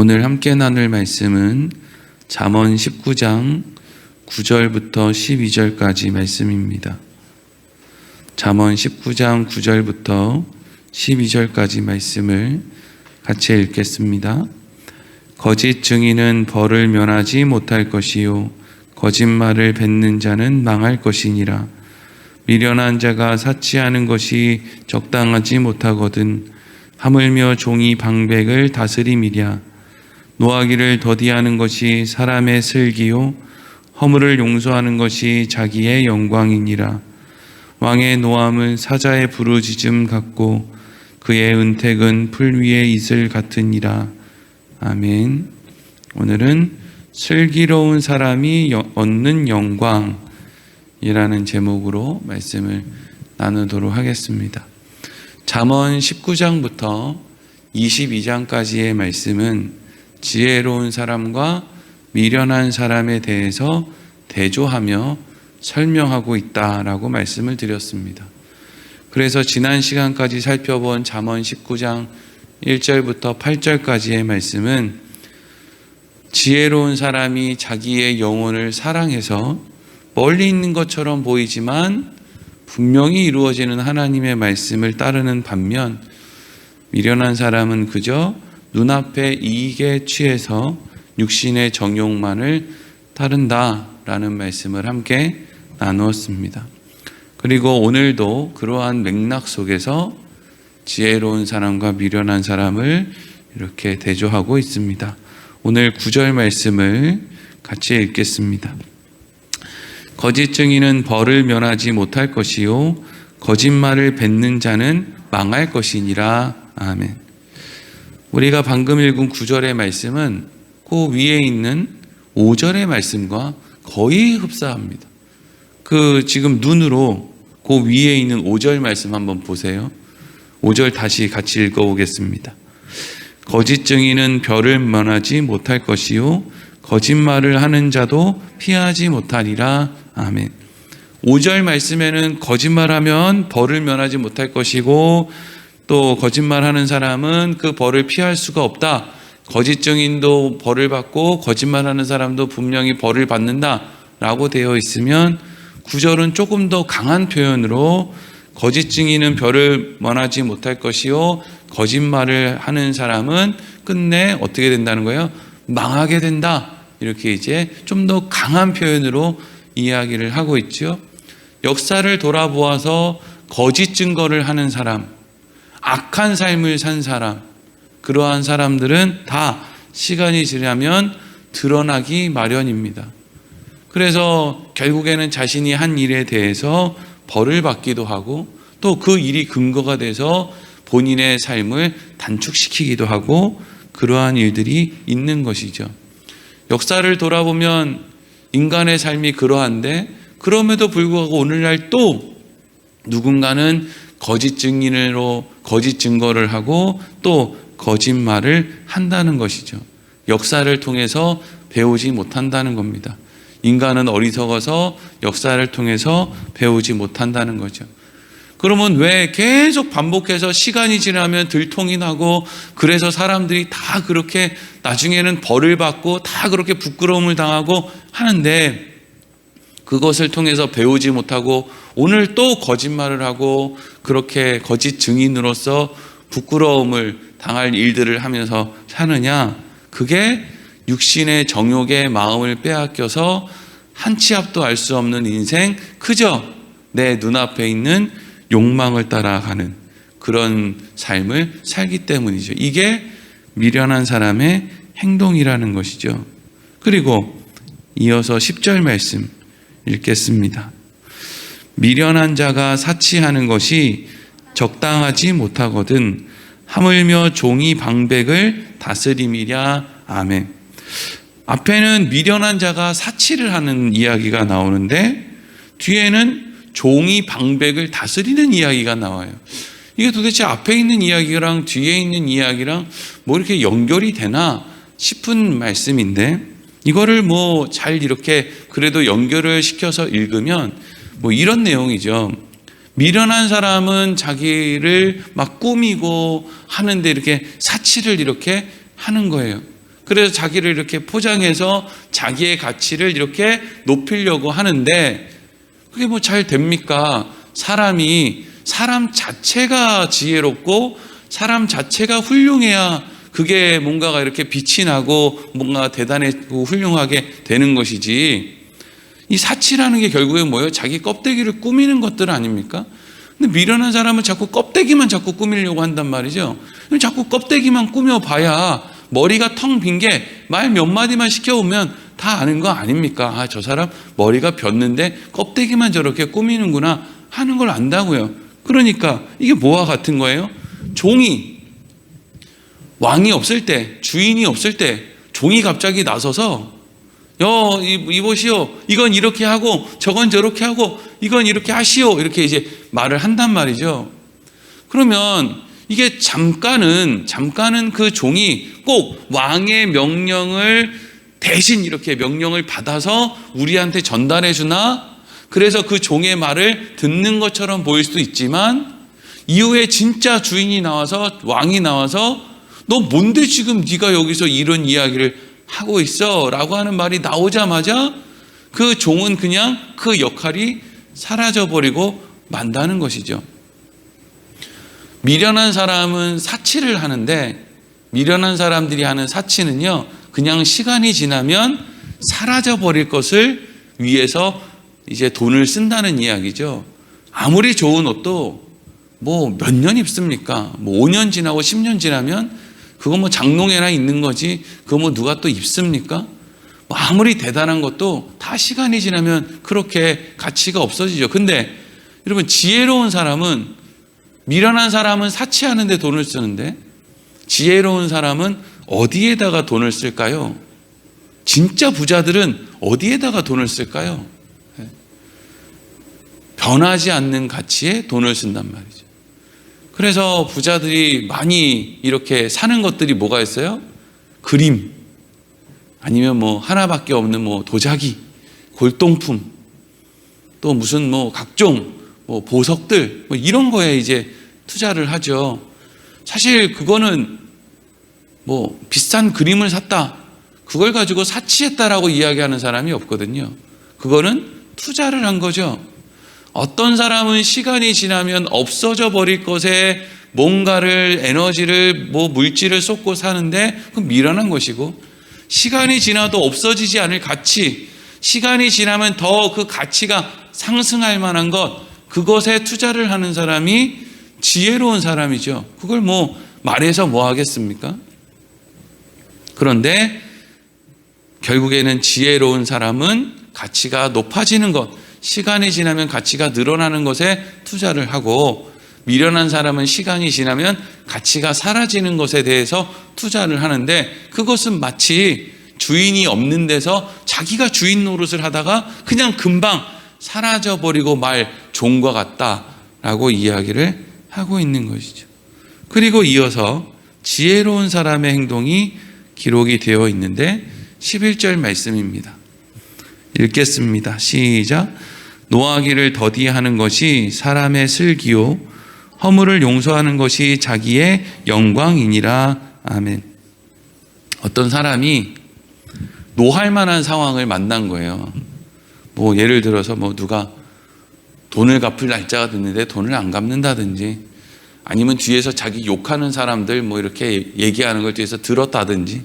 오늘 함께 나눌 말씀은 잠언 19장 9절부터 12절까지 말씀입니다. 잠언 19장 9절부터 12절까지 말씀을 같이 읽겠습니다. 거짓 증인은 벌을 면하지 못할 것이요 거짓말을 뱉는 자는 망할 것이니라. 미련한 자가 사치하는 것이 적당하지 못하거든 하물며 종이 방백을 다스림이랴. 노하기를 더디하는 것이 사람의 슬기요 허물을 용서하는 것이 자기의 영광이니라. 왕의 노함은 사자의 부르짖음 같고 그의 은택은 풀 위의 이슬 같으니라. 아멘. 오늘은 슬기로운 사람이 얻는 영광이라는 제목으로 말씀을 나누도록 하겠습니다. 잠언 19장부터 22장까지의 말씀은 지혜로운 사람과 미련한 사람에 대해서 대조하며 설명하고 있다라고 말씀을 드렸습니다. 그래서 지난 시간까지 살펴본 잠언 19장 1절부터 8절까지의 말씀은 지혜로운 사람이 자기의 영혼을 사랑해서 멀리 있는 것처럼 보이지만 분명히 이루어지는 하나님의 말씀을 따르는 반면 미련한 사람은 그저 눈앞의 이익에 취해서 육신의 정욕만을 따른다라는 말씀을 함께 나누었습니다. 그리고 오늘도 그러한 맥락 속에서 지혜로운 사람과 미련한 사람을 이렇게 대조하고 있습니다. 오늘 구절 말씀을 같이 읽겠습니다. 거짓 증인은 벌을 면하지 못할 것이요 거짓말을 뱉는 자는 망할 것이니라. 아멘. 우리가 방금 읽은 구절의 말씀은 그 위에 있는 5절의 말씀과 거의 흡사합니다. 그 지금 눈으로 그 위에 있는 5절 말씀 한번 보세요. 5절 다시 같이 읽어보겠습니다. 거짓 증인은 별을 면하지 못할 것이요 거짓말을 하는 자도 피하지 못하리라. 아멘. 5절 말씀에는 거짓말하면 벌을 면하지 못할 것이고 또 거짓말하는 사람은 그 벌을 피할 수가 없다. 거짓 증인도 벌을 받고 거짓말하는 사람도 분명히 벌을 받는다라고 되어 있으면 9절은 조금 더 강한 표현으로 거짓 증인은 별을 면하지 못할 것이요 거짓말을 하는 사람은 끝내 어떻게 된다는 거예요? 망하게 된다. 이렇게 이제 좀 더 강한 표현으로 이야기를 하고 있죠. 역사를 돌아보아서 거짓 증거를 하는 사람, 악한 삶을 산 사람, 그러한 사람들은 다 시간이 지나면 드러나기 마련입니다. 그래서 결국에는 자신이 한 일에 대해서 벌을 받기도 하고 또 그 일이 근거가 돼서 본인의 삶을 단축시키기도 하고 그러한 일들이 있는 것이죠. 역사를 돌아보면 인간의 삶이 그러한데 그럼에도 불구하고 오늘날 또 누군가는 거짓 증인으로 거짓 증거를 하고 또 거짓말을 한다는 것이죠. 역사를 통해서 배우지 못한다는 겁니다. 인간은 어리석어서 역사를 통해서 배우지 못한다는 거죠. 그러면 왜 계속 반복해서 시간이 지나면 들통이 나고 그래서 사람들이 다 그렇게 나중에는 벌을 받고 다 그렇게 부끄러움을 당하고 하는데 그것을 통해서 배우지 못하고 오늘 또 거짓말을 하고 그렇게 거짓 증인으로서 부끄러움을 당할 일들을 하면서 사느냐? 그게 육신의 정욕의 마음을 빼앗겨서 한 치 앞도 알 수 없는 인생, 그저 내 눈앞에 있는 욕망을 따라가는 그런 삶을 살기 때문이죠. 이게 미련한 사람의 행동이라는 것이죠. 그리고 이어서 10절 말씀 읽겠습니다. 미련한 자가 사치하는 것이 적당하지 못하거든 하물며 종이 방백을 다스림이랴 아멘. 앞에는 미련한 자가 사치를 하는 이야기가 나오는데 뒤에는 종이 방백을 다스리는 이야기가 나와요. 이게 도대체 앞에 있는 이야기랑 뒤에 있는 이야기랑 뭐 이렇게 연결이 되나 싶은 말씀인데 이거를 뭐 잘 이렇게 그래도 연결을 시켜서 읽으면 뭐 이런 내용이죠. 미련한 사람은 자기를 막 꾸미고 하는데 이렇게 사치를 이렇게 하는 거예요. 그래서 자기를 이렇게 포장해서 자기의 가치를 이렇게 높이려고 하는데 그게 뭐 잘 됩니까? 사람이 사람 자체가 지혜롭고 사람 자체가 훌륭해야 그게 뭔가가 이렇게 빛이 나고 뭔가 대단하고 훌륭하게 되는 것이지. 이 사치라는 게 결국엔 뭐예요? 자기 껍데기를 꾸미는 것들 아닙니까? 근데 미련한 사람은 자꾸 껍데기만 자꾸 꾸미려고 한단 말이죠. 자꾸 껍데기만 꾸며봐야 머리가 텅 빈 게 말 몇 마디만 시켜오면 다 아는 거 아닙니까? 아, 저 사람 머리가 폈는데 껍데기만 저렇게 꾸미는구나 하는 걸 안다고요. 그러니까 이게 뭐와 같은 거예요? 종이 왕이 없을 때, 주인이 없을 때 종이 갑자기 나서서 여 이- 이보시오. 이건 이렇게 하고 저건 저렇게 하고 이건 이렇게 하시오. 이렇게 이제 말을 한단 말이죠. 그러면 이게 잠깐은 잠깐은 그 종이 꼭 왕의 명령을 대신 이렇게 명령을 받아서 우리한테 전달해 주나? 그래서 그 종의 말을 듣는 것처럼 보일 수도 있지만 이후에 진짜 주인이 나와서 왕이 나와서 너 뭔데 지금 네가 여기서 이런 이야기를 하고 있어 라고 하는 말이 나오자마자 그 종은 그냥 그 역할이 사라져 버리고 만다는 것이죠. 미련한 사람은 사치를 하는데 미련한 사람들이 하는 사치는요. 그냥 시간이 지나면 사라져 버릴 것을 위해서 이제 돈을 쓴다는 이야기죠. 아무리 좋은 옷도 뭐 몇 년 입습니까? 뭐 5년 지나고 10년 지나면 그거 뭐 장롱에나 있는 거지. 그거 뭐 누가 또 입습니까? 뭐 아무리 대단한 것도 다 시간이 지나면 그렇게 가치가 없어지죠. 근데 여러분 지혜로운 사람은 미련한 사람은 사치하는데 돈을 쓰는데 지혜로운 사람은 어디에다가 돈을 쓸까요? 진짜 부자들은 어디에다가 돈을 쓸까요? 예. 변하지 않는 가치에 돈을 쓴단 말이죠. 그래서 부자들이 많이 이렇게 사는 것들이 뭐가 있어요? 그림, 아니면 뭐 하나밖에 없는 뭐 도자기, 골동품, 또 무슨 뭐 각종 뭐 보석들, 뭐 이런 거에 이제 투자를 하죠. 사실 그거는 뭐 비싼 그림을 샀다. 그걸 가지고 사치했다라고 이야기하는 사람이 없거든요. 그거는 투자를 한 거죠. 어떤 사람은 시간이 지나면 없어져 버릴 것에 뭔가를 에너지를 뭐 물질을 쏟고 사는데 그건 미련한 것이고 시간이 지나도 없어지지 않을 가치 시간이 지나면 더 그 가치가 상승할 만한 것 그것에 투자를 하는 사람이 지혜로운 사람이죠. 그걸 뭐 말해서 뭐 하겠습니까? 그런데 결국에는 지혜로운 사람은 가치가 높아지는 것, 시간이 지나면 가치가 늘어나는 것에 투자를 하고 미련한 사람은 시간이 지나면 가치가 사라지는 것에 대해서 투자를 하는데 그것은 마치 주인이 없는 데서 자기가 주인 노릇을 하다가 그냥 금방 사라져 버리고 말 종과 같다라고 이야기를 하고 있는 것이죠. 그리고 이어서 지혜로운 사람의 행동이 기록이 되어 있는데 11절 말씀입니다. 읽겠습니다. 시작. 노하기를 더디하는 것이 사람의 슬기요 허물을 용서하는 것이 자기의 영광이니라. 아멘. 어떤 사람이 노할 만한 상황을 만난 거예요. 뭐 예를 들어서 뭐 누가 돈을 갚을 날짜가 됐는데 돈을 안 갚는다든지 아니면 뒤에서 자기 욕하는 사람들 뭐 이렇게 얘기하는 걸 뒤에서 들었다든지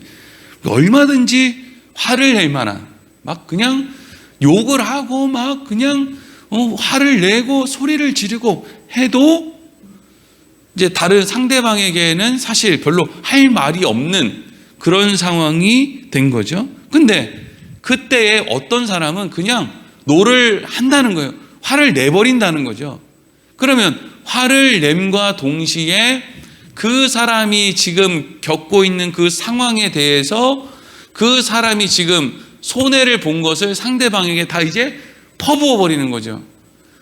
얼마든지 화를 낼 만한 막 그냥 욕을 하고 막 그냥 어, 화를 내고 소리를 지르고 해도 이제 다른 상대방에게는 사실 별로 할 말이 없는 그런 상황이 된 거죠. 근데 그때에 어떤 사람은 그냥 노를 한다는 거예요. 화를 내버린다는 거죠. 그러면 화를 nem과 동시에 그 사람이 지금 겪고 있는 그 상황에 대해서 그 사람이 지금 손해를 본 것을 상대방에게 다 이제 퍼부어 버리는 거죠.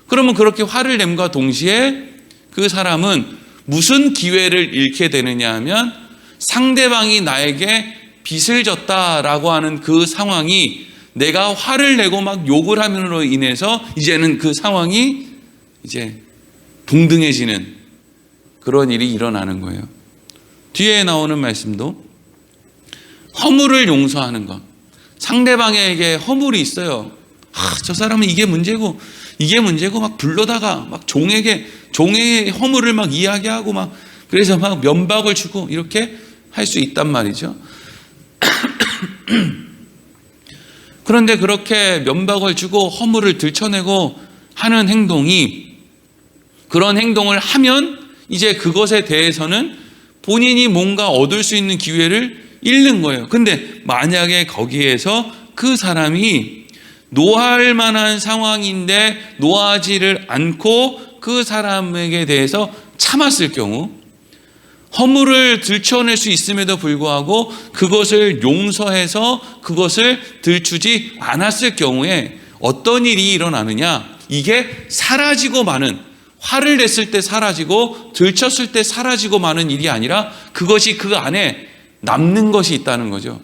그러면 그렇게 화를 nem과 동시에 그 사람은 무슨 기회를 잃게 되느냐 하면 상대방이 나에게 빚을 졌다라고 하는 그 상황이 내가 화를 내고 막 욕을 함으로 인해서 이제는 그 상황이 이제 동등해지는 그런 일이 일어나는 거예요. 뒤에 나오는 말씀도 허물을 용서하는 것. 상대방에게 허물이 있어요. 아, 저 사람은 이게 문제고 이게 문제고 막 불러다가 막 종에게 종의 허물을 막 이야기하고 막 그래서 막 면박을 주고 이렇게 할 수 있단 말이죠. 그런데 그렇게 면박을 주고 허물을 들춰내고 하는 행동이 그런 행동을 하면 이제 그것에 대해서는 본인이 뭔가 얻을 수 있는 기회를 잃는 거예요. 근데 만약에 거기에서 그 사람이 노할 만한 상황인데 노하지를 않고 그 사람에게 대해서 참았을 경우 허물을 들춰낼 수 있음에도 불구하고 그것을 용서해서 그것을 들추지 않았을 경우에 어떤 일이 일어나느냐 이게 사라지고 마는 화를 냈을 때 사라지고 들쳤을 때 사라지고 마는 일이 아니라 그것이 그 안에 남는 것이 있다는 거죠.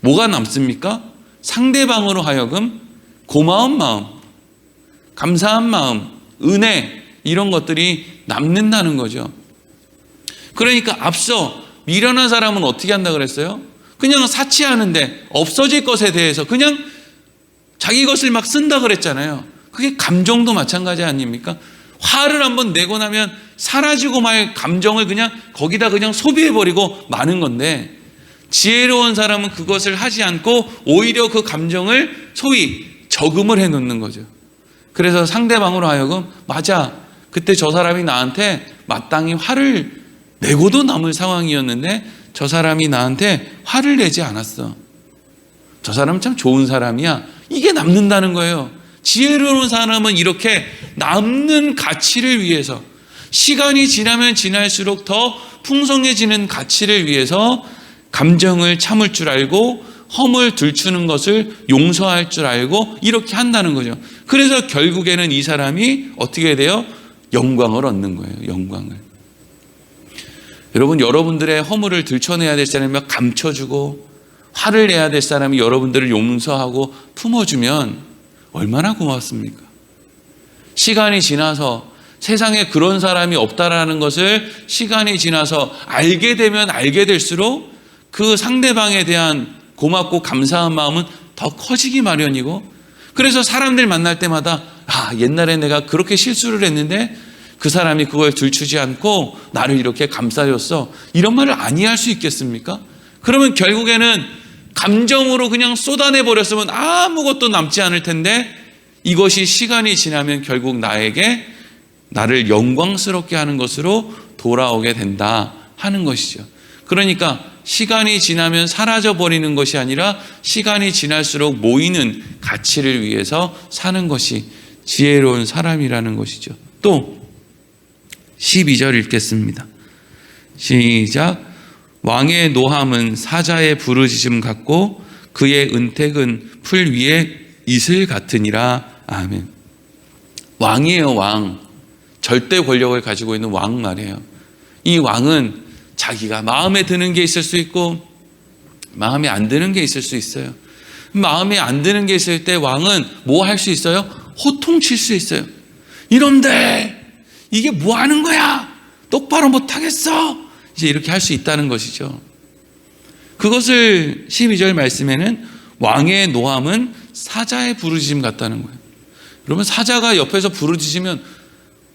뭐가 남습니까? 상대방으로 하여금 고마운 마음, 감사한 마음, 은혜 이런 것들이 남는다는 거죠. 그러니까 앞서 미련한 사람은 어떻게 한다 그랬어요? 그냥 사치하는데 없어질 것에 대해서 그냥 자기 것을 막 쓴다 그랬잖아요. 그게 감정도 마찬가지 아닙니까? 화를 한번 내고 나면 사라지고 말 감정을 그냥 거기다 그냥 소비해버리고 마는 건데 지혜로운 사람은 그것을 하지 않고 오히려 그 감정을 소위 저금을 해 놓는 거죠. 그래서 상대방으로 하여금 맞아. 그때 저 사람이 나한테 마땅히 화를 내고도 남을 상황이었는데 저 사람이 나한테 화를 내지 않았어. 저 사람은 참 좋은 사람이야. 이게 남는다는 거예요. 지혜로운 사람은 이렇게 남는 가치를 위해서 시간이 지나면 지날수록 더 풍성해지는 가치를 위해서 감정을 참을 줄 알고 험을 들추는 것을 용서할 줄 알고 이렇게 한다는 거죠. 그래서 결국에는 이 사람이 어떻게 돼요? 영광을 얻는 거예요. 영광을. 여러분, 여러분들의 허물을 들춰내야 될 사람이 감춰주고 화를 내야 될 사람이 여러분들을 용서하고 품어주면 얼마나 고맙습니까? 시간이 지나서 세상에 그런 사람이 없다라는 것을 시간이 지나서 알게 되면 알게 될수록 그 상대방에 대한 고맙고 감사한 마음은 더 커지기 마련이고 그래서 사람들 만날 때마다 아, 옛날에 내가 그렇게 실수를 했는데 그 사람이 그걸 들추지 않고 나를 이렇게 감싸줬어. 이런 말을 아니할 수 있겠습니까? 그러면 결국에는 감정으로 그냥 쏟아내 버렸으면 아무것도 남지 않을 텐데 이것이 시간이 지나면 결국 나에게 나를 영광스럽게 하는 것으로 돌아오게 된다 하는 것이죠. 그러니까 시간이 지나면 사라져 버리는 것이 아니라 시간이 지날수록 모이는 가치를 위해서 사는 것이 지혜로운 사람이라는 것이죠. 또 12절 읽겠습니다. 시작. 왕의 노함은 사자의 부르짖음 같고 그의 은택은 풀 위에 이슬 같으니라. 아멘. 왕이에요, 왕. 절대 권력을 가지고 있는 왕 말이에요. 이 왕은 자기가 마음에 드는 게 있을 수 있고 마음에 안 드는 게 있을 수 있어요. 마음에 안 드는 게 있을 때 왕은 뭐 할 수 있어요? 호통칠 수 있어요. 이런데 이게 뭐 하는 거야? 똑바로 못 하겠어. 이제 이렇게 할 수 있다는 것이죠. 그것을 12절 말씀에는 왕의 노함은 사자의 부르짖음 같다는 거예요. 그러면 사자가 옆에서 부르짖으면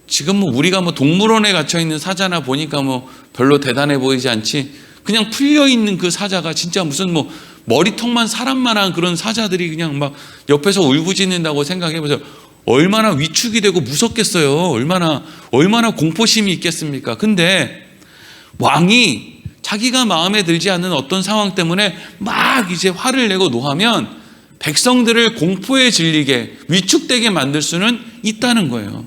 지금 뭐 우리가 뭐 동물원에 갇혀 있는 사자나 보니까 뭐 별로 대단해 보이지 않지. 그냥 풀려 있는 그 사자가 진짜 무슨 뭐 머리통만 사람만한 그런 사자들이 그냥 막 옆에서 울부짖는다고 생각해 보세요. 얼마나 위축이 되고 무섭겠어요. 얼마나 얼마나 공포심이 있겠습니까? 근데 왕이 자기가 마음에 들지 않는 어떤 상황 때문에 막 이제 화를 내고 노하면 백성들을 공포에 질리게 위축되게 만들 수는 있다는 거예요.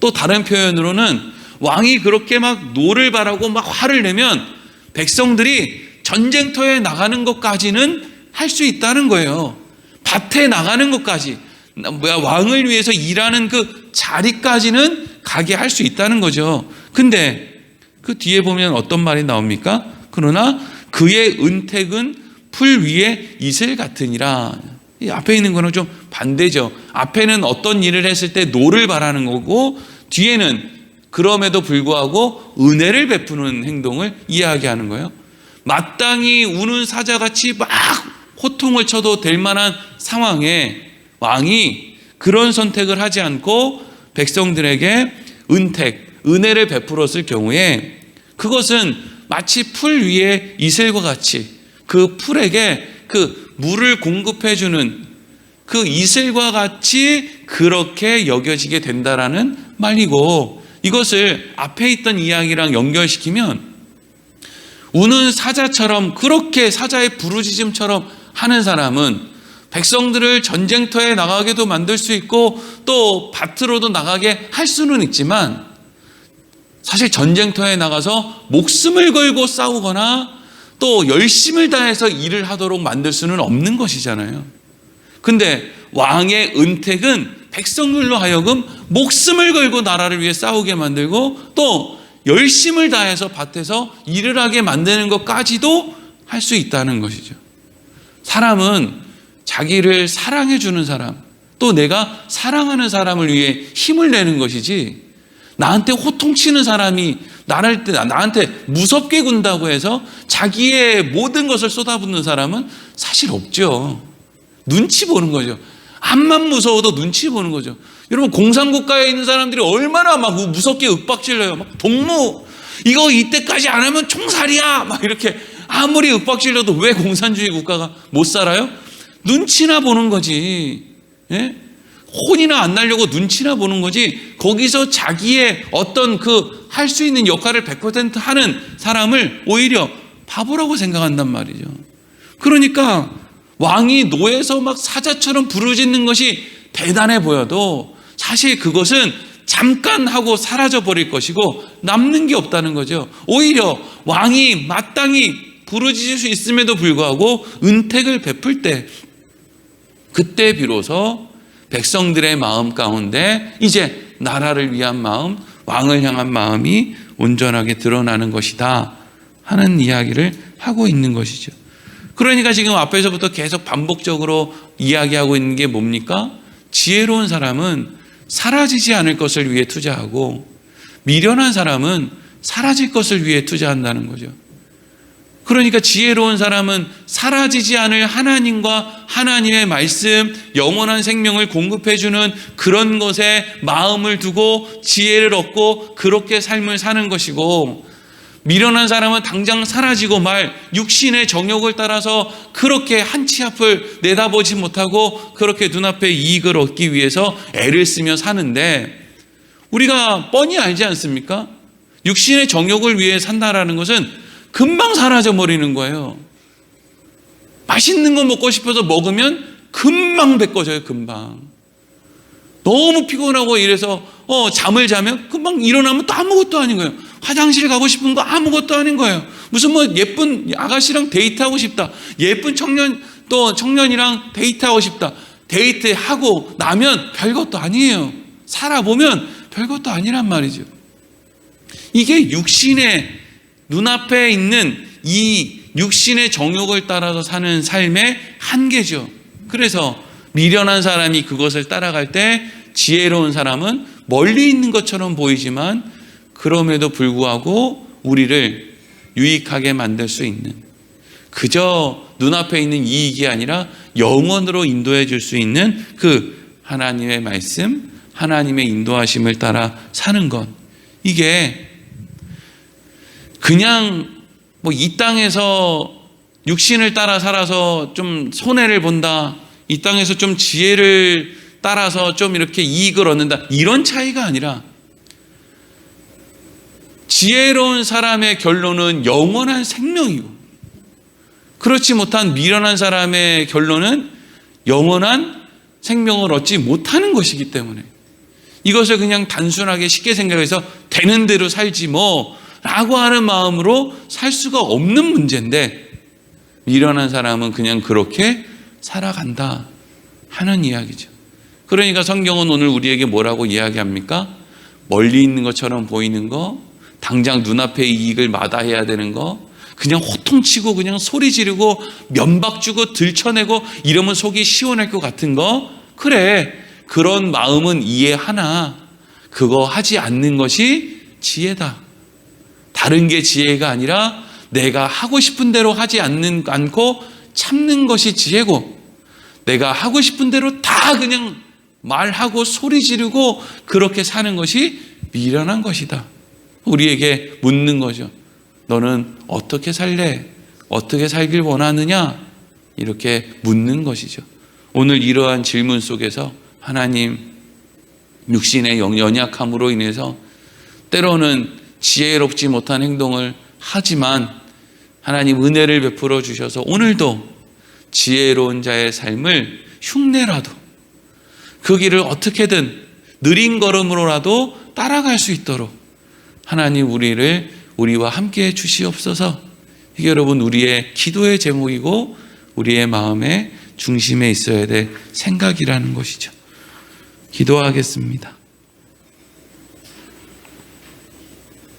또 다른 표현으로는 왕이 그렇게 막 노를 바라고 막 화를 내면 백성들이 전쟁터에 나가는 것까지는 할 수 있다는 거예요. 밭에 나가는 것까지 뭐야 왕을 위해서 일하는 그 자리까지는 가게 할 수 있다는 거죠. 근데 그 뒤에 보면 어떤 말이 나옵니까? 그러나 그의 은택은 풀 위에 이슬 같으니라. 이 앞에 있는 거는 좀 반대죠. 앞에는 어떤 일을 했을 때 노를 바라는 거고 뒤에는 그럼에도 불구하고 은혜를 베푸는 행동을 이야기하는 거예요. 마땅히 우는 사자같이 막 호통을 쳐도 될 만한 상황에 왕이 그런 선택을 하지 않고 백성들에게 은택, 은혜를 베풀었을 경우에 그것은 마치 풀 위에 이슬과 같이 그 풀에게 그 물을 공급해 주는 그 이슬과 같이 그렇게 여겨지게 된다라는 말이고 이것을 앞에 있던 이야기랑 연결시키면 우는 사자처럼 그렇게 사자의 부르짖음처럼 하는 사람은 백성들을 전쟁터에 나가게도 만들 수 있고 또 밭으로도 나가게 할 수는 있지만 사실 전쟁터에 나가서 목숨을 걸고 싸우거나 또 열심을 다해서 일을 하도록 만들 수는 없는 것이잖아요. 근데 왕의 은택은 백성들로 하여금 목숨을 걸고 나라를 위해 싸우게 만들고 또 열심을 다해서 밭에서 일을 하게 만드는 것까지도 할 수 있다는 것이죠. 사람은 자기를 사랑해 주는 사람, 또 내가 사랑하는 사람을 위해 힘을 내는 것이지, 나한테 호통치는 사람이 나를 때 나한테 무섭게 군다고 해서 자기의 모든 것을 쏟아붓는 사람은 사실 없죠. 눈치 보는 거죠. 암만 무서워도 눈치 보는 거죠. 여러분 공산국가에 있는 사람들이 얼마나 막 무섭게 윽박질러요. 막 동무 이거 이때까지 안 하면 총살이야. 막 이렇게 아무리 윽박질러도 왜 공산주의 국가가 못 살아요? 눈치나 보는 거지. 예? 혼이나 안 나려고 눈치나 보는 거지. 거기서 자기의 어떤 그 할 수 있는 역할을 100% 하는 사람을 오히려 바보라고 생각한단 말이죠. 그러니까 왕이 노에서 막 사자처럼 부르짖는 것이 대단해 보여도 사실 그것은 잠깐 하고 사라져 버릴 것이고 남는 게 없다는 거죠. 오히려 왕이 마땅히 부르짖을 수 있음에도 불구하고 은택을 베풀 때 그때 비로소 백성들의 마음 가운데 이제 나라를 위한 마음, 왕을 향한 마음이 온전하게 드러나는 것이다 하는 이야기를 하고 있는 것이죠. 그러니까 지금 앞에서부터 계속 반복적으로 이야기하고 있는 게 뭡니까? 지혜로운 사람은 사라지지 않을 것을 위해 투자하고 미련한 사람은 사라질 것을 위해 투자한다는 거죠. 그러니까 지혜로운 사람은 사라지지 않을 하나님과 하나님의 말씀, 영원한 생명을 공급해주는 그런 것에 마음을 두고 지혜를 얻고 그렇게 삶을 사는 것이고 미련한 사람은 당장 사라지고 말 육신의 정욕을 따라서 그렇게 한 치 앞을 내다보지 못하고 그렇게 눈앞에 이익을 얻기 위해서 애를 쓰며 사는데 우리가 뻔히 알지 않습니까? 육신의 정욕을 위해 산다라는 것은 금방 사라져 버리는 거예요. 맛있는 거 먹고 싶어서 먹으면 금방 뱉어져요, 금방. 너무 피곤하고 이래서 어, 잠을 자면 금방 일어나면 또 아무것도 아닌 거예요. 화장실 가고 싶은 거 아무것도 아닌 거예요. 무슨 뭐 예쁜 아가씨랑 데이트하고 싶다. 예쁜 청년 또 청년이랑 데이트하고 싶다. 데이트하고 나면 별것도 아니에요. 살아보면 별것도 아니란 말이죠. 이게 육신의 눈앞에 있는 이 육신의 정욕을 따라서 사는 삶의 한계죠. 그래서 미련한 사람이 그것을 따라갈 때 지혜로운 사람은 멀리 있는 것처럼 보이지만 그럼에도 불구하고 우리를 유익하게 만들 수 있는 그저 눈앞에 있는 이익이 아니라 영원으로 인도해 줄 수 있는 그 하나님의 말씀, 하나님의 인도하심을 따라 사는 것. 이게 그냥 뭐 이 땅에서 육신을 따라 살아서 좀 손해를 본다. 이 땅에서 좀 지혜를 따라서 좀 이렇게 이익을 얻는다. 이런 차이가 아니라 지혜로운 사람의 결론은 영원한 생명이고 그렇지 못한 미련한 사람의 결론은 영원한 생명을 얻지 못하는 것이기 때문에 이것을 그냥 단순하게 쉽게 생각해서 되는 대로 살지 뭐 라고 하는 마음으로 살 수가 없는 문제인데 미련한 사람은 그냥 그렇게 살아간다 하는 이야기죠. 그러니까 성경은 오늘 우리에게 뭐라고 이야기합니까? 멀리 있는 것처럼 보이는 거, 당장 눈앞의 이익을 마다해야 되는 거, 그냥 호통치고 그냥 소리 지르고 면박 주고 들쳐내고 이러면 속이 시원할 것 같은 거, 그래. 그런 마음은 이해하나 그거 하지 않는 것이 지혜다. 다른 게 지혜가 아니라 내가 하고 싶은 대로 하지 않는 않고 참는 것이 지혜고 내가 하고 싶은 대로 다 그냥 말하고 소리 지르고 그렇게 사는 것이 미련한 것이다. 우리에게 묻는 거죠. 너는 어떻게 살래? 어떻게 살길 원하느냐? 이렇게 묻는 것이죠. 오늘 이러한 질문 속에서 하나님 육신의 영- 연약함으로 인해서 때로는 지혜롭지 못한 행동을 하지만 하나님 은혜를 베풀어 주셔서 오늘도 지혜로운 자의 삶을 흉내라도 그 길을 어떻게든 느린 걸음으로라도 따라갈 수 있도록 하나님 우리를 우리와 함께 해 주시옵소서. 이게 여러분 우리의 기도의 제목이고 우리의 마음의 중심에 있어야 될 생각이라는 것이죠. 기도하겠습니다.